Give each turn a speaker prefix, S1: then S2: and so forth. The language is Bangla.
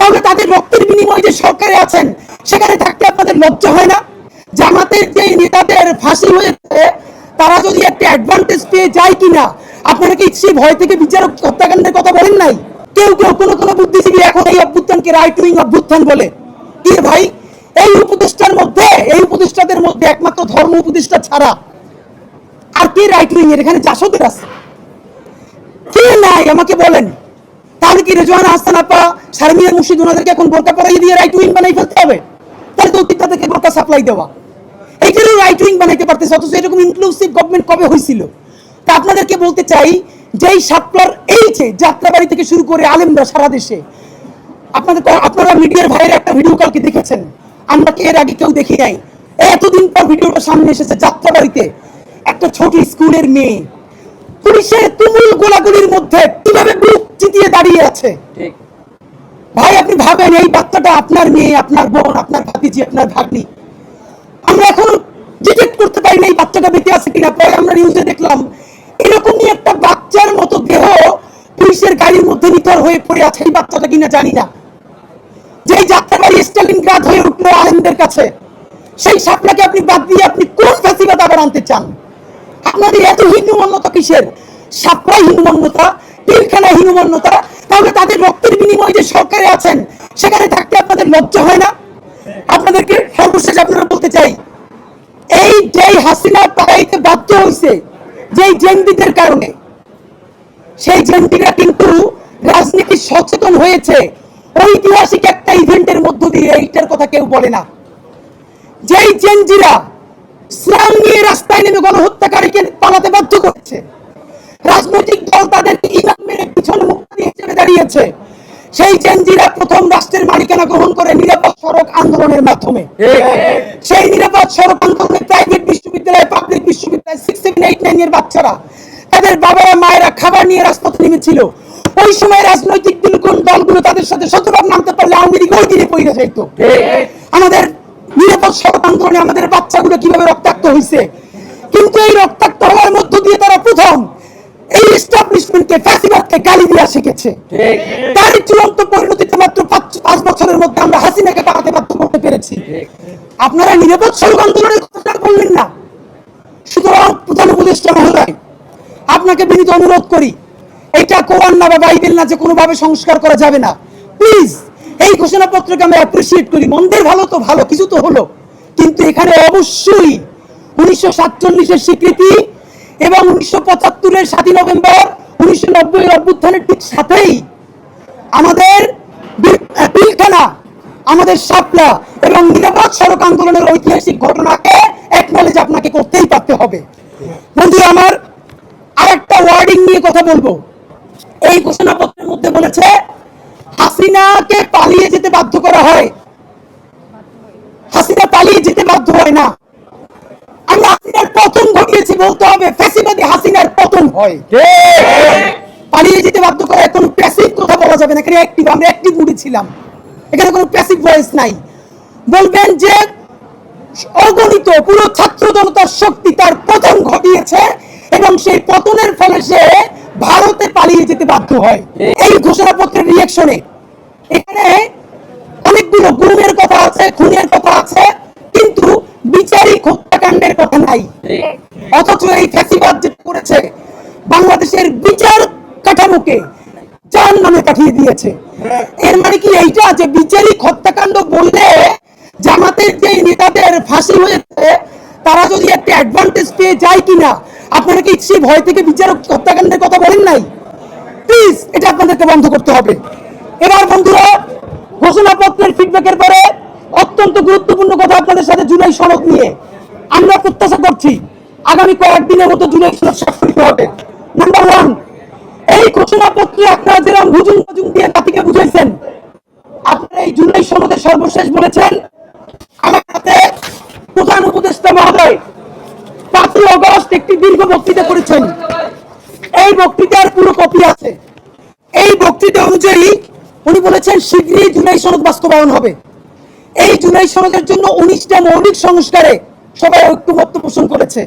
S1: তাহলে তাদের রক্তের বিনিময়ে যে সরকারে আছেন, সেখানে থাকতে আপনাদের লজ্জা হয় না? জামাতের যে নেতাদের ফাঁসি হয়েছে, তারা যদি একটা অ্যাডভান্টেজ পেয়ে যায় কিনা, আপনারা কি সেই ভয় থেকে বিচারক হত্যাকাণ্ডের কথা বলেন নাই? কেউ কেউ কোনো কোনো বুদ্ধিজীবী এখন এই অভ্যুত্থানকে রাইট উইং অভ্যুত্থান বলে। কি ভাই? এই উপদেষ্টার মধ্যে, এই উপদেষ্টাদের মধ্যে একমাত্র ধর্ম উপদেষ্টা ছাড়া আর কে রাইট উইং এর এখানে জাসদের আছে। কে নাই? আমাকে বলেন। তাহলে কি রেজওয়ান হাসান আপা শারমিয়া মুর্শিদ ওনাদেরকে এখন বোরকা দিয়ে রাইট উইং বানাই ফেলতে হবে? তাহলে তো অতীত তাদেরকে বোরকা সাপ্লাই দেওয়া। রাইট উইং বানাইতে পারতেছে, অথচ এরকম ইনক্লুসিভ গভর্নমেন্ট কবে হয়েছিল তা আপনাদেরকে বলতে চাই যাত্রাবাড়ি থেকে শুরু করে আলেমরা সারা দেশে, আপনাদের আপনারা মিডিয়ার ভাইয়ের একটা ভিডিও কালকে দেখেছেন? আমরা এর আগে কেউ দেখি নাই? এতদিন পর ভিডিওটা সামনে এসেছে যাত্রাবাড়িতে, একটা ছোট স্কুলের মেয়ে। পুলিশের তুমুল গোলাগুলির মধ্যে আছে? ভাই আপনি ভাবেন এই বাচ্চাটা আপনার মেয়ে আপনার বোন আপনার ভাতিজি আপনার ভাগ্নি। আমরা এখন ডিটেক্ট করতে পারি না এই বাচ্চাটা বেঁচে আছে কিনা। পরে আমরা নিউজে দেখলাম এরকমই একটা বাচ্চার মতো দেহ পুলিশের গাড়ির মধ্যে নিথর হয়ে পড়ে আছে। এই বাচ্চাটা কিনা জানি না। যেই যাত্রাবাড়ি স্টালিন গ্রাদ হয়ে উঠল আলেমদের কাছে সেই সাপটাকে আপনি বাদ দিয়ে আপনি কোন ফ্যাসিবাদ আবার আনতে চান? আপনাদের এত হীনমন্যতা কিসের? সাপড়াই হীনমন্যতা পিলখানা হীনমন্যতা তাহলে তাদের রক্তের বিনিময়ে যে সরকারে আছেন, সেখানে থাকতে আপনাদের লজ্জা হয় না? আপনাদেরকে সর্বশেষ আপনারা বলতে চাই, এই যেই হাসিনা পালাইতে বাধ্য হয়েছে, যেই জেন্দিদের কারণে, সেই জেন্দিরা কিন্তু রাজনীতি সচেতন হয়েছে। ঐতিহাসিক একটা ইভেন্টের মধ্য দিয়ে এইটার কথা কেউ বলে না। যেই জেনজিরা ইসলাম নিয়ে রাস্তায় নেমে গণহত্যাকারীকে পালাতে বাধ্য করেছে, রাজনৈতিক দল তাদেরকে দিয়ে চলে দাঁড়িয়েছে সেই জেনজিরা প্রথম রাষ্ট্রের মালিকানা গ্রহণ করে নিরাপদ সড়ক আন্দোলনের মাধ্যমে। সেই নিরাপদ সড়ক আন্দোলনে প্রাইভেট বিশ্ববিদ্যালয় পাবলিক বিশ্ববিদ্যালয় সিক্স সেভেন এইট নাইন এর বাচ্চারা তাদের বাবারা মায়েরা খাবার নিয়ে রাজপথে নেমেছিল। ওই সময় রাজনৈতিক দলগুলো তাদের সাথে শতভাগ নামতে পারলে আওয়ামী লীগ ওই দিনে পড়ে যেত আমাদের নিরাপদ সড়ক আন্দোলনে আমাদের বাচ্চাগুলো কীভাবে রক্তাক্ত হয়েছে কিন্তু এই রক্তাক্ত হওয়ার মধ্য দিয়ে তারা প্রথম দেওয়া শিখেছে তার চূড়ান্ত পরিণতিতে মাত্র পাঁচ বছরের মধ্যে আমরা হাসিনাকে পাঠাতে বাধ্য করতে পেরেছি। আপনারা নিরাপদ সড়ক আন্দোলনের কথা বললেন না। সুতরাং প্রধান উপদেষ্টা মহোদয় আপনাকে বিনীত অনুরোধ করি এটা কোরআন না বা বাইবেল না যে কোনোভাবে সংস্কার করা যাবে না। প্লিজ এই ঘোষণাপত্রকে আমরা অ্যাপ্রিসিয়েট করি। মন্দের ভালো তো ভালো কিছু তো হলো। কিন্তু এখানে অবশ্যই উনিশশো সাতচল্লিশের স্বীকৃতি এবং উনিশশো পঁচাত্তরের সাতই নভেম্বর নব্বই অভ্যুত্থানের ঠিক সাথেই আমাদের পিলখানা, আমাদের শাপলা এবং নিরাপদ সড়ক আন্দোলনের ঐতিহাসিক ঘটনাকে একনলেজ আপনাকে করতেই পারতে হবে। বন্ধু আমার আরেকটা ওয়ার্ডিং নিয়ে কথা বলব। এই ঘোষণাপত্রের মধ্যে বলেছে, হাসিনাকে পালিয়ে যেতে বাধ্য করা হয়। হাসিনা পালিয়ে যেতে বাধ্য হয় না। আমরা হাসিনার পতন ঘটিয়েছি বলতে হবে, ফ্যাসিবাদী হাসিনার পতন হয়। পালিয়ে যেতে বাধ্য করে কোনো প্যাসিভ কথা বলা যাবে না। এখানে অ্যাক্টিভ আমরা অ্যাক্টিভ মুডে ছিলাম। এখানে কোনো প্যাসিভ ভয়েস নাই। বলবেন যে অগণিত পুরো ছাত্র জনতার শক্তি তার পতন ঘটিয়েছে এবং সেই পতনের ফলে সে ভারতে পালিয়ে যেতে বাধ্য হয়। এই ঘোষণাপত্রের রিয়েকশনে এখানে অনেকগুলো গুমের কথা আছে, খুনের কথা আছে কিন্তু বিচারিক হত্যাকাণ্ডের কথা নাই অথচ এই ফ্যাসিবাদ যেটা করেছে বাংলাদেশের বিচার কাঠামোকে জাহান নামে পাঠিয়ে দিয়েছে। এর মানে কি এইটা যে বিচারিক হত্যাকাণ্ড বললে জামাতের যে নেতাদের ফাঁসি হয়েছে, তারা যদি একটা অ্যাডভান্টেজ পেয়ে যায় কিনা? আপনারা কি সেই ভয় থেকে বিচারক হত্যাকাণ্ডের কথা বলেন নাই? প্লিজ এটা আপনাদেরকে বন্ধ করতে হবে। এবার বন্ধুরা, ঘোষণাপত্রের ফিডব্যাকের পরে অত্যন্ত গুরুত্বপূর্ণ কথা আপনাদের সাথে জুলাই সনদ নিয়ে আমরা প্রত্যাশা করছি, আগামী কয়েকদিনের মতো জুলাই সনদ স্বাক্ষরিত হবে। নাম্বার ওয়ান এই ঘোষণাপত্রে আপনারা যেরকম হুজুম হুজুম দিয়ে বুঝাইছেন। আপনারা এই জুলাই সর্বশেষ বলেছেন, আমার প্রধান উপদেষ্টা মহোদয় পাঁচই অগস্ট একটি দীর্ঘ বক্তৃতা করেছেন। এই বক্তৃতার পুরো কপি আছে। এই বক্তৃতা অনুযায়ী উনি বলেছেন, শীঘ্রই জুলাই সনদ বাস্তবায়ন হবে। এই জুলাই সনদের জন্য উনিশটা মৌলিক সংস্কারে সবাই ঐক্যমত্য পোষণ করেছে।